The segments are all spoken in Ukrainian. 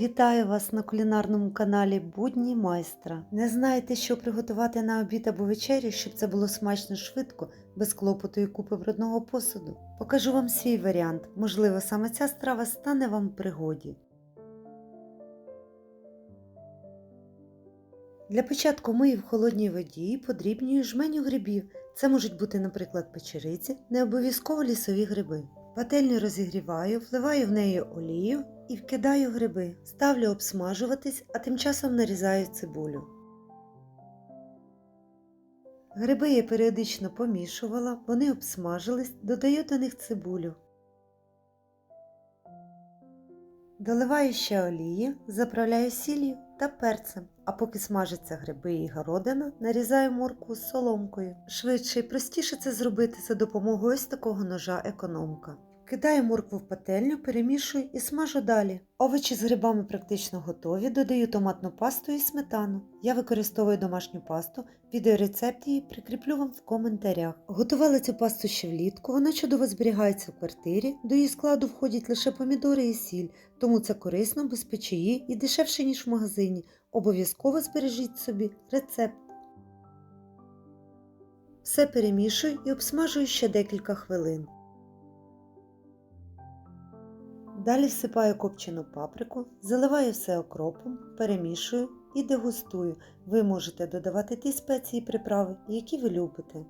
Вітаю вас на кулінарному каналі Будні майстра. Не знаєте, що приготувати на обід або вечерю, щоб це було смачно швидко, без клопоту і купи брудного посуду? Покажу вам свій варіант. Можливо, саме ця страва стане вам в пригоді. Для початку мию в холодній воді і подрібнюю жменю грибів. Це можуть бути, наприклад, печериці, не обов'язково лісові гриби. Пательню розігріваю, вливаю в неї олію і вкидаю гриби. Ставлю обсмажуватись, а тим часом нарізаю цибулю. Гриби я періодично помішувала, вони обсмажились, додаю до них цибулю. Доливаю ще олії, заправляю сіллю та перцем, а поки смажаться гриби і городина, нарізаю моркву з соломкою. Швидше і простіше це зробити за допомогою ось такого ножа економка. Кидаю моркву в пательню, перемішую і смажу далі. Овочі з грибами практично готові, додаю томатну пасту і сметану. Я використовую домашню пасту, відеорецепт її прикріплю вам в коментарях. Готувала цю пасту ще влітку, вона чудово зберігається в квартирі, до її складу входять лише помідори і сіль, тому це корисно, без печії і дешевше, ніж в магазині. Обов'язково збережіть собі рецепт. Все перемішую і обсмажую ще декілька хвилин. Далі всипаю копчену паприку, заливаю все окропом, перемішую і дегустую. Ви можете додавати ті спеції і приправи, які ви любите.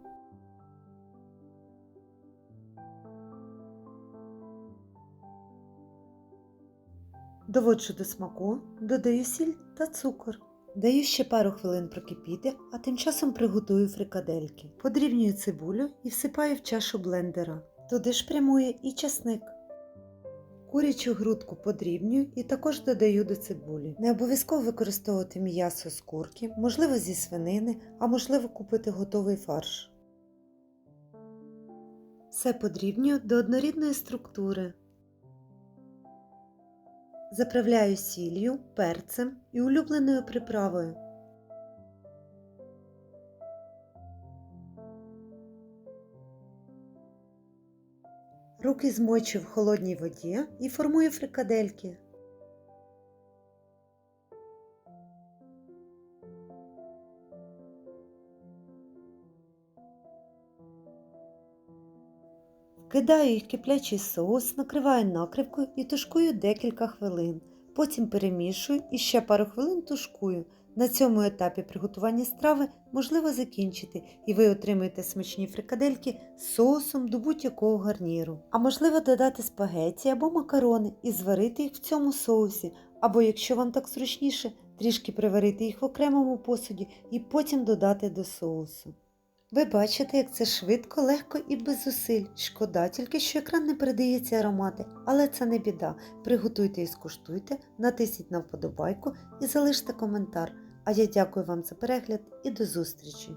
Доводжу до смаку, додаю сіль та цукор. Даю ще пару хвилин прокипіти, а тим часом приготую фрикадельки. Подрібнюю цибулю і всипаю в чашу блендера. Туди ж прямує і часник. Курячу грудку подрібнюю і також додаю до цибулі. Не обов'язково використовувати м'ясо з курки, можливо зі свинини, а можливо купити готовий фарш. Все подрібнюю до однорідної структури. Заправляю сіллю, перцем і улюбленою приправою. Руки змочу в холодній воді і формую фрикадельки. Кидаю їх киплячий соус, накриваю накривкою і тушкую декілька хвилин. Потім перемішую і ще пару хвилин тушкую. На цьому етапі приготування страви можливо закінчити, і ви отримаєте смачні фрикадельки з соусом до будь-якого гарніру. А можливо додати спагетті або макарони і зварити їх в цьому соусі, або, якщо вам так зручніше, трішки приварити їх в окремому посуді і потім додати до соусу. Ви бачите, як це швидко, легко і без зусиль. Шкода, тільки що екран не передається аромати, але це не біда. Приготуйте і скуштуйте, натисніть на вподобайку і залиште коментар. А я дякую вам за перегляд і до зустрічі!